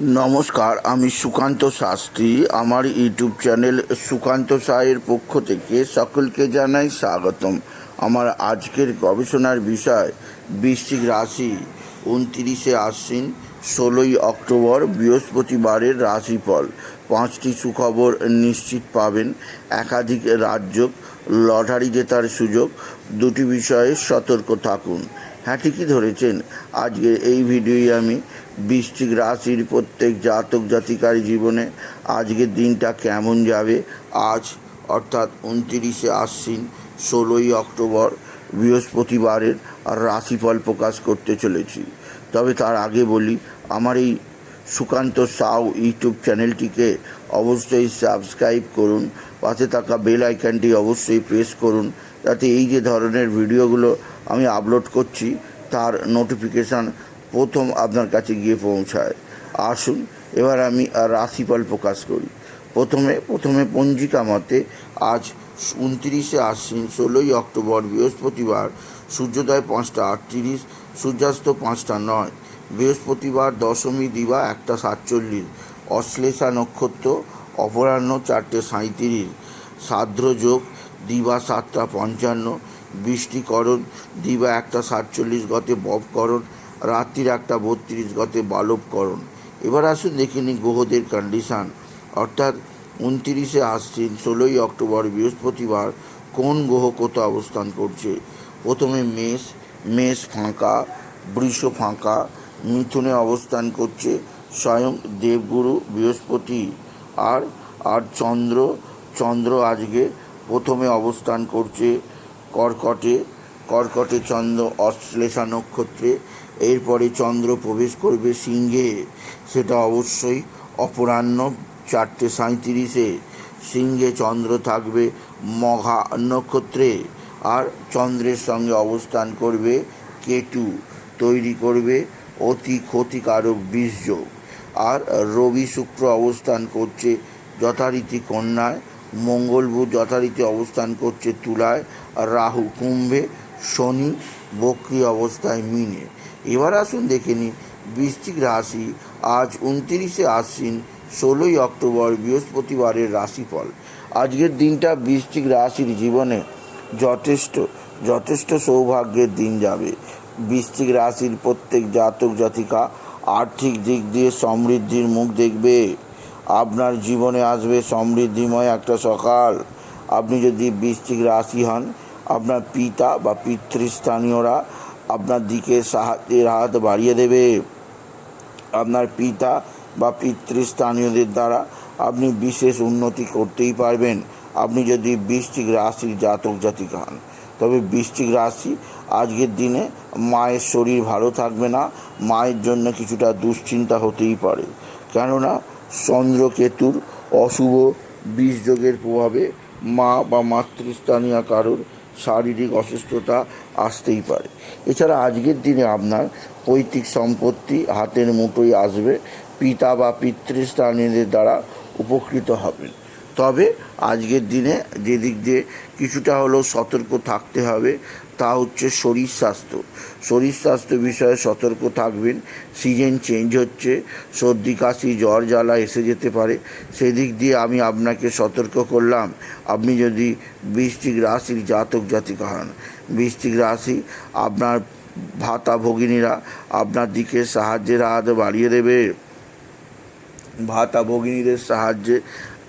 নমস্কার, আমি সুকান্ত শাস্ত্রী। আমার ইউটিউব চ্যানেল সুকান্ত সায়ের পক্ষ থেকে সকলকে জানাই স্বাগতম। আমার আজকের গবেষণার বিষয়, বৃশ্চিক রাশি। উনতিরিশে আশ্বিন, ষোলোই অক্টোবর, বৃহস্পতিবারের রাশিফল। পাঁচটি সুখবর নিশ্চিত পাবেন। একাধিক রাজ্য লটারি জেতার সুযোগ। দুটি বিষয়ে সতর্ক থাকুন। হ্যাঁ ঠিকই ধরেছেন। আজকে এই ভিডিওই আমি বৃশ্চিক রাশির প্রত্যেক জাতক জাতিকার জীবনে আজকের দিনটা কেমন যাবে? আজ, অর্থাৎ উনতিরিশে আশ্বিন, ষোলোই অক্টোবর, বৃহস্পতিবারের রাশিফল প্রকাশ করতে চলেছি। তবে তার আগে বলি, আমার এই সুকান্ত সাউ ইউটিউব চ্যানেলটিকে অবশ্যই সাবস্ক্রাইব করুন, পাশে থাকা বেল আইকনটি অবশ্যই প্রেস করুন, যাতে এই যে ধরনের ভিডিওগুলো আমি আপলোড করছি, তার নোটিফিকেশান প্রথম আপনার কাছে গিয়ে পৌঁছায়। আসুন, এবার আমি রাশিফল প্রকাশ করি। প্রথমে প্রথমে পঞ্জিকা মতে আজ উনত্রিশে আশ্বিন ষোলোই অক্টোবর বৃহস্পতিবার, সূর্যোদয় পাঁচটা আটত্রিশ, সূর্যাস্ত পাঁচটা নয়। বৃহস্পতিবার দশমী দিবা একটা সাতচল্লিশ, অশ্লেষা নক্ষত্র অপরাহ্ন চারটে সাঁত্রিশ সাদ্র যোগ দিবা সাতটা পঞ্চান্ন বৃষ্টিকরণ দিবা একটা সাতচল্লিশ গতে ববকরণ রাত্রির একটা বত্রিশ গতে বালবকরণ এবার আসুন দেখে নিই গ্রহদের কন্ডিশান অর্থাৎ উনতিরিশে আশ্বিন, ষোলোই অক্টোবর, বৃহস্পতিবার কোন গ্রহ কোথাও অবস্থান করছে? প্রথমে মেষ মেষ ফাঁকা, বৃষ ফাঁকা, মিথুনে অবস্থান করছে স্বয়ং দেবগুরু বৃহস্পতি। আর আর চন্দ্র চন্দ্র আজকে প্রথমে অবস্থান করছে কর্কটে কর্কটে চন্দ্র অশ্লেষা নক্ষত্রে এরপরে চন্দ্র প্রবেশ করবে সিংহে। সেটা অবশ্যই অপরাহ্ন চারটে সাঁত্রিশে সিংহে চন্দ্র থাকবে মঘা নক্ষত্রে আর চন্দ্রের সঙ্গে অবস্থান করবে কেটু তৈরি করবে অতি ক্ষতিকারক বীর্য। আর রবি শুক্র অবস্থান করছে যথারীতি কন্যায় মঙ্গল বুধ যথারীতি অবস্থান করছে তুলায় রাহু কুম্ভে, শনি বক্রি অবস্থায় মিনে। এবার আসুন দেখে নিই, বৃশ্চিক রাশি আজ উনতিরিশে আশ্বিন, ষোলোই অক্টোবর, বৃহস্পতিবারের রাশিফল। আজকের দিনটা বৃশ্চিক রাশির জীবনে যথেষ্ট যথেষ্ট সৌভাগ্যের দিন যাবে। বৃশ্চিক রাশির প্রত্যেক জাতক জাতিকা আর্থিক দিক দিয়ে সমৃদ্ধির মুখ দেখবে। আপনার জীবনে আসবে সমৃদ্ধিময় একটা সকাল। আপনি যদি বৃষ্টিক রাশি হন, আপনার পিতা বা পিতৃস্থানীয়রা আপনার দিকে সাহায্যের হাত বাড়িয়ে দেবে। আপনার পিতা বা পিতৃস্থানীয়দের দ্বারা আপনি বিশেষ উন্নতি করতেই পারবেন। আপনি যদি বৃষ্টিক রাশির জাতক জাতিকা হন, তবে বৃষ্টিক রাশি আজকের দিনে মায়ের শরীর ভালো থাকবে না। মায়ের জন্য কিছুটা দুশ্চিন্তা হতেই পারে। কেননা চন্দ্রকেতুর অশুভ বীজযোগের প্রভাবে মা বা মাতৃস্থানীয় কারোর শারীরিক অসুস্থতা আসতেই পারে। এছাড়া আজকের দিনে আপনার পৈতৃক সম্পত্তি হাতের মুঠোয় আসবে, পিতা বা পিতৃস্থানীয়দের দ্বারা উপকৃত হবেন। তবে আজকের দিনে যেদিক দিয়ে কিছুটা হলেও সতর্ক থাকতে হবে, তা হচ্ছে শরীর স্বাস্থ্য। শরীর স্বাস্থ্য বিষয়ে সতর্ক থাকবেন, সিজন চেঞ্জ হচ্ছে, সর্দি, কাশি, জ্বর, জ্বালা এসে যেতে পারে। সেদিক দিয়ে আমি আপনাকে সতর্ক করলাম, আপনি যদি বৃষ্টিক রাশির জাতক জাতিকা হন বৃষ্টিক রাশি আপনার ভাতা ভগিনীরা আপনার দিকে সাহায্যের হাত বাড়িয়ে দেবে। ভাতা ভগিনীদের সাহায্যে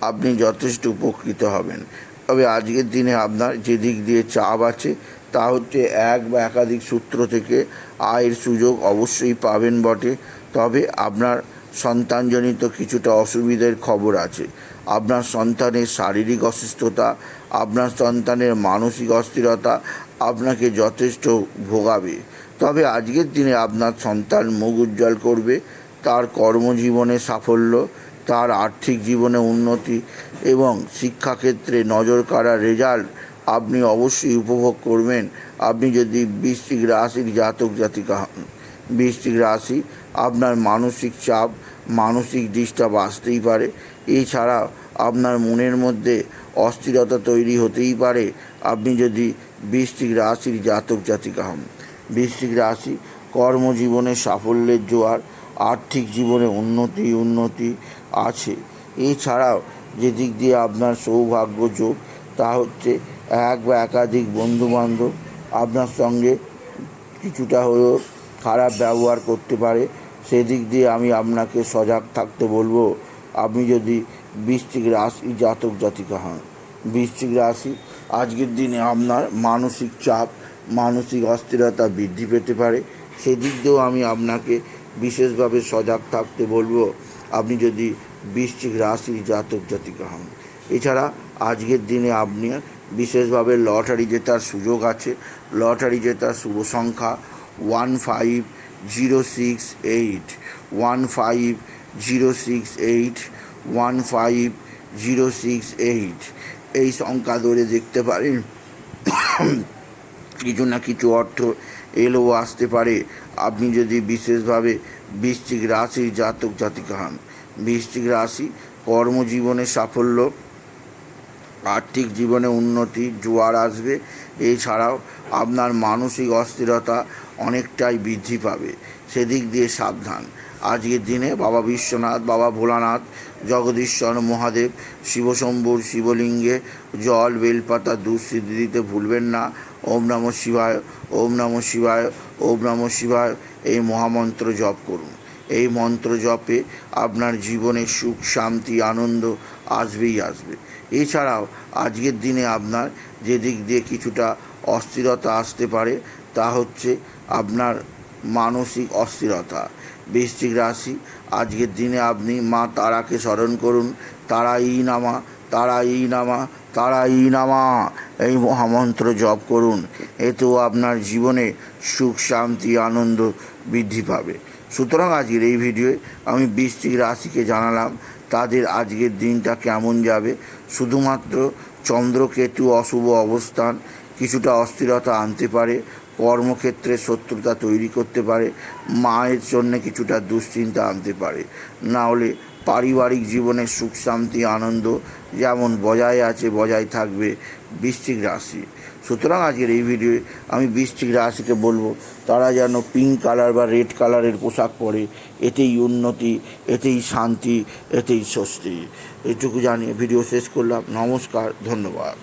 আপনি যথেষ্ট উপকৃত হবেন। তবে আজকের দিনে আপনার যে দিক দিয়ে চাপ আছে, তা হচ্ছে এক বা একাধিক সূত্র থেকে আয়ের সুযোগ অবশ্যই পাবেন বটে। তবে আপনার সন্তানজনিত কিছুটা অসুবিধার খবর আছে। আপনার সন্তানের শারীরিক অসুস্থতা, আপনার সন্তানের মানসিক অস্থিরতা আপনাকে যথেষ্ট ভোগাবে। তবে আজকের দিনে আপনার সন্তান মুখ উজ্জ্বল করবে, তার কর্মজীবনে সাফল্য তার আর্থিক জীবনে উন্নতি এবং শিক্ষাক্ষেত্রে নজর কাড়া রেজাল্ট আপনি অবশ্যই উপভোগ করবেন। আপনি যদি বৃষ্টিক রাশির জাতক জাতিকা হন বৃষ্টিক রাশি আপনার মানসিক চাপ, মানসিক ডিস্টার্ব আসতেই পারে। এছাড়া আপনার মনের মধ্যে অস্থিরতা তৈরি হতেই পারে। আপনি যদি বৃষ্টিক রাশির জাতক জাতিকা হন, বৃশ্চিক রাশি কর্মজীবনে সাফল্যের জোয়ার আর্থিক জীবনে উন্নতি উন্নতি আছে। এছাড়াও যে দিক দিয়ে আপনার সৌভাগ্য যোগ, তা হচ্ছে এক বা একাধিক বন্ধুবান্ধব আপনার সঙ্গে কিছুটা হলেও খারাপ ব্যবহার করতে পারে। সেদিক দিয়ে আমি আপনাকে সজাগ থাকতে বলব, আপনি যদি বৃশ্চিক রাশি জাতক জাতিকা হন। বৃশ্চিক রাশি আজকের দিনে আপনার মানসিক চাপ, মানসিক অস্থিরতা বৃদ্ধি পেতে পারে। সেদিক দিয়েও আমি আপনাকে বিশেষভাবে সজাগ থাকতে বলব, আপনি যদি বৃশ্চিক রাশি জাতক জাতিকা হন। এছাড়া আজকের দিনে আপনি বিশেষভাবে লটারি জেতার সুযোগ আছে। লটারি জেতার শুভ সংখ্যা one five zero six eight, one five zero six eight, one five zero six eight. এই সংখ্যা ধরে দেখতে পারেন। কিছু না কিছু অর্থ এলেও আসতে পারে। আপনি যদি বিশেষভাবে বৃশ্চিক রাশির জাতক জাতিকা হন, বৃশ্চিক রাশি কর্মজীবনে সাফল্য, আর্থিক জীবনে উন্নতি, জোয়ার আসবে। এছাড়াও আপনার মানসিক অস্থিরতা অনেকটাই বৃদ্ধি পাবে। সেদিক দিয়ে সাবধান। আজকের দিনে বাবা বিশ্বনাথ, বাবা ভোলানাথ, জগদীশ্বর, মহাদেব, শিবশম্ভুর, শিবলিঙ্গে, জল, বেলপাতা দুঃসিদ্ধি দিতে ভুলবেন না। ওম নম শিবায়, ওম নম শিবায়, ওম নম শিবায় এই মহামন্ত্র জপ করুন। এই মন্ত্র জপে আপনার জীবনে সুখ, শান্তি, আনন্দ আসবেই আসবে। এছাড়াও আজকের দিনে আপনার যে দিক দিয়ে কিছুটা অস্থিরতা আসতে পারে, তা হচ্ছে আপনার মানসিক অস্থিরতা। বৃশ্চিক রাশি। আজকের দিনে আপনি মা তারাকে স্মরণ করুন। তারা ই নামা তারা ই নামা তারা ই নামা। এই মহামন্ত্র জপ করুন। এতেও আপনার জীবনে সুখ, শান্তি, আনন্দ বৃদ্ধি পাবে। সুতরাং আজকের এই ভিডিওয়ে আমি বৃশ্চিক রাশিকে জানালাম, তাদের আজকের দিনটা কেমন যাবে। শুধুমাত্র চন্দ্রকেতু অশুভ অবস্থান, কিছুটা অস্থিরতা আনতে পারে। কর্মক্ষেত্রে শত্রুতা তৈরি করতে পারে, মায়ের জন্য কিছুটা দুশ্চিন্তা আনতে পারে। না হলে পারিবারিক জীবনে সুখ, শান্তি, আনন্দ যেমন বজায় আছে, বজায় থাকবে বৃশ্চিক রাশি। সুতরাং আজকের এই ভিডিওয়ে আমি বৃশ্চিক রাশিকে বলব, তারা যেন পিঙ্ক কালার বা রেড কালারের পোশাক পরে, এতেই উন্নতি, এতেই শান্তি, এতেই স্বস্তি। এটুকু জানিয়ে ভিডিও শেষ করলাম। নমস্কার, ধন্যবাদ।